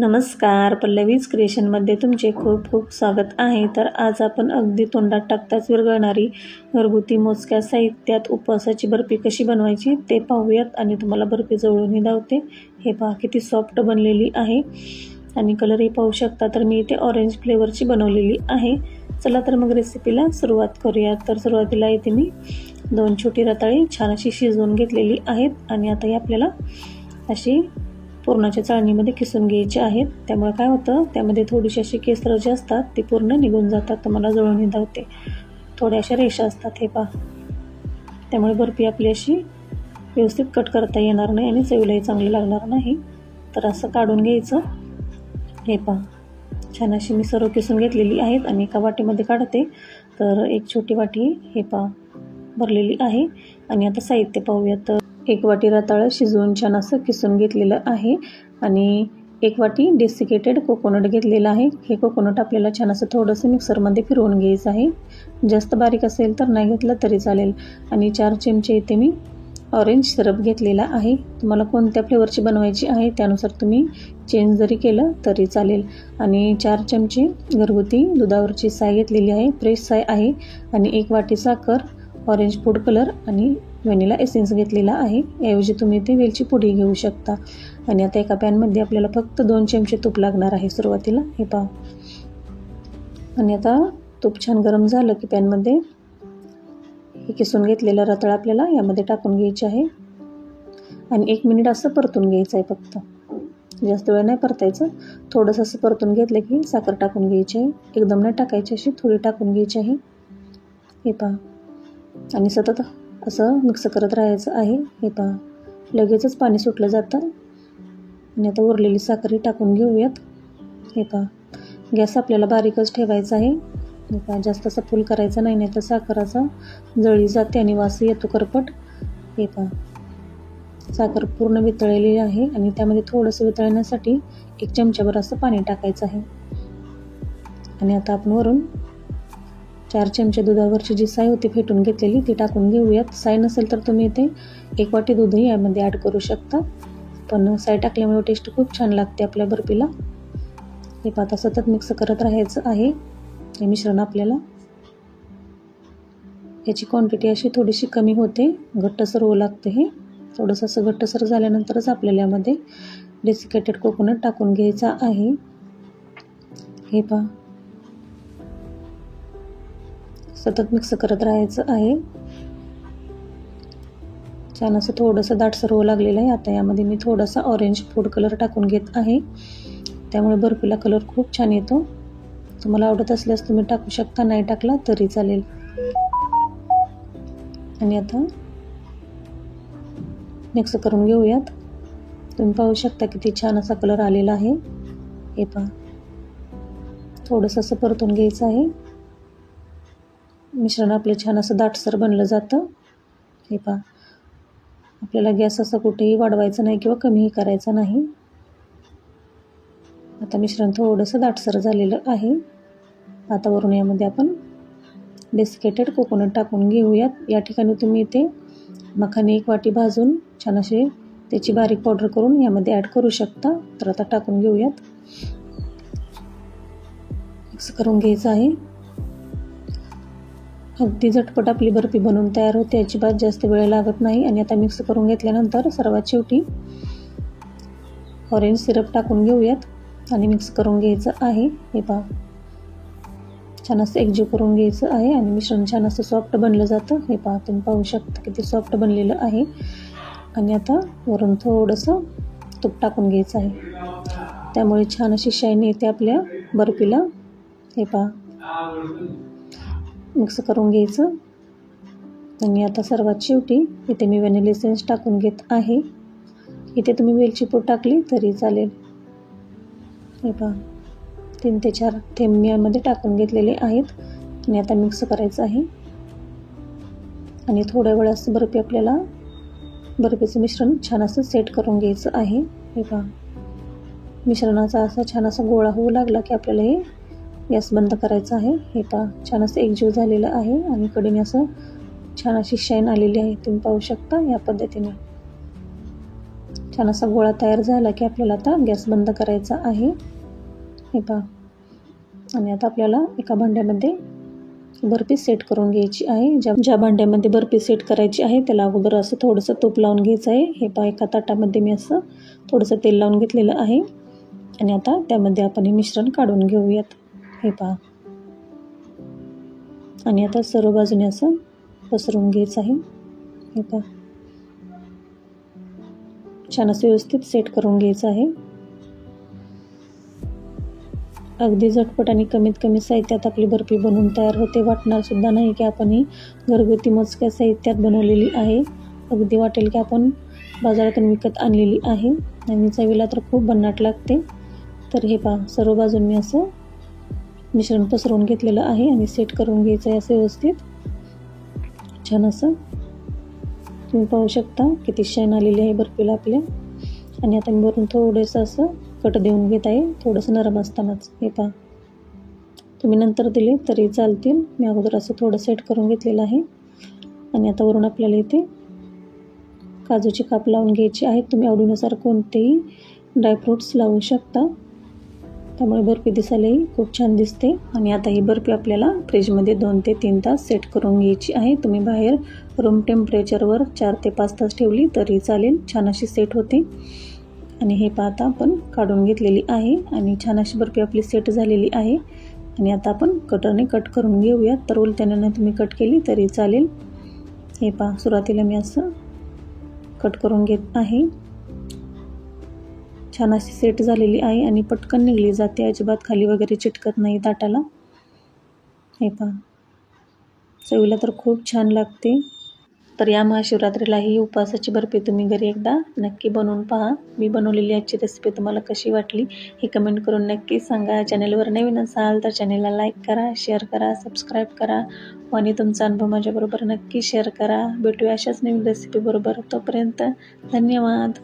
नमस्कार पल्लवीज क्रिएशनमध्ये तुमचे खूप खूप स्वागत आहे. तर आज आपण अगदी तोंडात टाकताच विरघळणारी घरगुती मोजक्या साहित्यात उपवासाची बर्फी कशी बनवायची ते पाहूयात आणि तुम्हाला बर्फी जवळूनही धावते हे पहा किती सॉफ्ट बनलेली आहे. आणि कलरही पाहू शकता तर मी इथे ऑरेंज फ्लेवरची बनवलेली आहे. चला तर मग रेसिपीला सुरुवात करूयात तर सुरुवातीला इथे मी दोन छोटी रताळी छान अशी शिजवून घेतलेली आहेत. आणि आता ही आपल्याला अशी पुरणाच्या चाळणीमध्ये किसून घ्यायचे आहेत. त्यामुळे काय होतं त्यामध्ये थोडीशी अशी केसरं जी असतात ती पूर्ण निघून जातात. तर मला जळून धावते थोड्या अशा रेषा असतात हे पहा. त्यामुळे बर्फी आपली अशी व्यवस्थित कट करता येणार नाही आणि चवीलाही चांगली लागणार नाही. तर असं काढून घ्यायचं. हे पहा. छान अशी मी सर्व किसून घेतलेली आहेत आणि एका वाटीमध्ये काढते. तर एक छोटी वाटी हे पहा भरलेली आहे. आणि आता साहित्य पाहूयात. एक वाटी रताळं शिजवून छान असं किसून घेतलेलं आहे. आणि एक वाटी डेसिकेटेड कोकोनट घेतलेलं आहे. हे कोकोनट आपल्याला छान असं थोडंसं मिक्सरमध्ये फिरवून घ्यायचं आहे. जास्त बारीक असेल तर नाही घेतलं तरी चालेल. आणि चार चमचे इथे मी ऑरेंज सिरप घेतलेला आहे. तुम्हाला कोणत्या फ्लेवरची बनवायची आहे त्यानुसार तुम्ही चेंज जरी केलं तरी चालेल. आणि चार चमचे घरगुती दुधावरची साय घेतलेली आहे. फ्रेश साय आहे. आणि एक वाटी साखर ऑरेंज फूड कलर आणि व्हॅनिला एसेन्स घेतलेला आहे. याऐवजी तुम्ही ते वेलची पुडी घेऊ शकता. आणि आता एका पॅनमध्ये आपल्याला फक्त दोन चमचे तूप लागणार आहे सुरुवातीला. हे पहा. आणि आता तूप छान गरम झालं की पॅनमध्ये हे किसून घेतलेलं रताळ आपल्याला यामध्ये टाकून घ्यायचे आहे. आणि एक मिनिट असं परतून घ्यायचं आहे फक्त. जास्त वेळ नाही परतायचं. थोडंसं असं परतून घेतलं की साखर टाकून घ्यायची आहे. एकदम नाही टाकायची अशी थोडी टाकून घ्यायची आहे. हे पहा. आणि सतत असं मिक्स करत राहायचं आहे. हे पहा. लगेचच पाणी सुटलं जातं. आणि आता उरलेली साखरही टाकून घेऊयात. हे पहा. गॅस आपल्याला बारीकच ठेवायचा आहे. हे पहा जास्त असं फुल करायचं नाही नाही तर साखराचा जळी जाते आणि वास येतो करपट. हे पहा. साखर पूर्ण वितळलेली आहे आणि त्यामध्ये थोडंसं वितळण्यासाठी एक चमच्याभर असं पाणी टाकायचं आहे. आणि आता आपण वरून चार चमचे दुधावरची जी साय होती फेटून घेतलेली ती टाकून घेऊयात. साय नसेल तर तुम्ही इथे एक वाटी दूधही यामध्ये ॲड करू शकता. पण साय टाकल्यामुळे टेस्ट खूप छान लागते आपल्या बर्फीला. हे पाता सतत मिक्स करत राहायचं आहे हे मिश्रण आपल्याला. याची क्वांटिटी अशी थोडीशी कमी होते. घट्टसर होऊ लागतं हे. थोडंसं असं घट्टसर झाल्यानंतरच आपल्याला यामध्ये डेसिकेटेड कोकोनट टाकून घ्यायचा आहे. हे पहा. सतत मिक्स करत राहायचं आहे. छान असं थोडंसं दाटसर होऊ लागलेलं आहे. आता यामध्ये मी थोडासा ऑरेंज फूड कलर टाकून घेत आहे. त्यामुळे बर्फीला कलर खूप छान येतो. तुम्हाला आवडत असल्यास तुम्ही टाकू शकता नाही टाकला तरी चालेल. आणि आता मिक्स करून घेऊयात. तुम्ही पाहू शकता किती छान असा कलर आलेला आहे. हे पहा. थोडंसं असं परतून घ्यायचं आहे. मिश्रण आपलं छान असं दाटसर बनलं जातं. हे पहा. आपल्याला गॅस असं कुठेही वाढवायचं नाही किंवा कमीही करायचं नाही. आता मिश्रण थोडंसं दाटसर झालेलं आहे. आता वरून यामध्ये आपण डेसिकेटेड कोकोनट टाकून घेऊयात. या ठिकाणी तुम्ही इथे मखाने एक वाटी भाजून छान असे त्याची बारीक पावडर करून यामध्ये ॲड करू शकता. तर आता टाकून घेऊयात. मिक्स करून घ्यायचं आहे. अगदी झटपट आपली बर्फी बनवून तयार होते. अजिबात जास्त वेळ लागत नाही आणि आता मिक्स करून घेतल्यानंतर सर्वात शेवटी ऑरेंज सिरप टाकून घेऊयात आणि मिक्स करून घ्यायचं आहे. हे पहा. छान असं एकजीव करून घ्यायचं आहे आणि मिश्रण छान असं सॉफ्ट बनलं जातं. हे पहा तुम्ही पाहू शकता किती सॉफ्ट बनलेलं आहे. आणि आता वरून थोडंसं तूप टाकून घ्यायचं आहे. त्यामुळे छान अशी शाईन येते आपल्या बर्फीला. हे पहा. मिक्स करून घ्यायचं. आणि आता सर्वात शेवटी इथे मी व्हॅनिला एसेन्स टाकून घेत आहे. इथे तुम्ही वेलची पूड टाकली तरी चालेल. हे पहा तीन ते चार थेंब यामध्ये टाकून घेतलेले आहेत. आणि आता मिक्स करायचं आहे. आणि थोड्या वेळास बर्फी आपल्याला बर्फीचं मिश्रण छान असं सेट करून घ्यायचं आहे. हे पहा मिश्रणाचा असा छान असा गोळा होऊ लागला की आपल्याला हे गॅस बंद करायचा आहे. हे पहा छान असं एकजीव झालेलं आहे आणि कडेने असं छान अशी शाईन आलेली आहे. तुम्ही पाहू शकता या पद्धतीने. छान असा गोळा तयार झाला की आपल्याला आता गॅस बंद करायचा आहे. हे पहा. आणि आता आपल्याला एका भांड्यामध्ये बर्फी सेट करून घ्यायची आहे. ज्या ज्या भांड्यामध्ये बर्फी सेट करायची आहे त्याला अगोदर असं थोडंसं तूप लावून घ्यायचं आहे. हे पहा एका ताटामध्ये मी असं थोडंसं तेल लावून घेतलेलं आहे. आणि आता त्यामध्ये आपण हे मिश्रण काढून घेऊयात. हे पहा. आणि आता सर्व बाजूने असं पसरून घ्यायचं आहे. हे पहा. छान असं व्यवस्थित सेट करून घ्यायचं आहे. अगदी झटपट आणि कमीत कमी साहित्यात आपली बर्फी बनवून तयार होते. वाटणार सुद्धा नाही की आपण ही घरगुती मोजक्या साहित्यात बनवलेली आहे. अगदी वाटेल की आपण बाजारातून विकत आणलेली आहे. आणि चवीला तर खूप भन्नाट लागते. तर हे पहा सर्व बाजून मी असं मिश्रण पसरवून घेतलेलं आहे आणि सेट करून घ्यायचं आहे असं व्यवस्थित. छान असं. तुम्ही पाहू शकता किती शाईन आलेली आहे बर्फीला आपल्या आणि आता मी वरून थोडंसं असं कट देऊन घेत आहे. थोडंसं नरम असतानाच. हे पहा. तुम्ही नंतर दिले तरी चालतील. मी अगोदर असं थोडं सेट करून घेतलेलं आहे. आणि आता वरून आपल्याला इथे काजूची काप लावून घ्यायची आहेत तुम्ही आवडीनुसार कोणतेही ड्रायफ्रूट्स लावू शकता. त्यामुळे बर्फी दिसायलाही खूप छान दिसते. आणि आता ही बर्फी आपल्याला फ्रीजमध्ये दोन ते तीन तास सेट करून घ्यायची आहे. तुम्ही बाहेर रूम टेम्परेचरवर चार ते पाच तास ठेवली तरी चालेल. छान अशी सेट होते. आणि हे पाहता आपण काढून घेतलेली आहे. आणि छान अशी बर्फी आपली सेट झालेली आहे. आणि आता आपण कटरने कट करून घेऊयात तर उलट्यानं तुम्ही कट केली तरी चालेल. हे पहा सुरुवातीला मी असं कट करून घेत आहे. छान अशी सेट झालेली आहे आणि पटकन निघली जाते. अजिबात खाली वगैरे चिटकत नाही ताटाला. हे पहा. चवीला तर खूप छान लागते. तर या महाशिवरात्रीला ही उपवासाची बर्फी तुम्ही घरी एकदा नक्की बनवून पहा. मी बनवलेली आजची रेसिपी तुम्हाला कशी वाटली हे कमेंट करून नक्की सांगा. चॅनलवर नवीन असाल तर चॅनलला लाईक करा शेअर करा सबस्क्राईब करा आणि तुमचा अनुभव माझ्याबरोबर नक्की शेअर करा. भेटूया अशाच नवीन रेसिपीबरोबर तोपर्यंत धन्यवाद.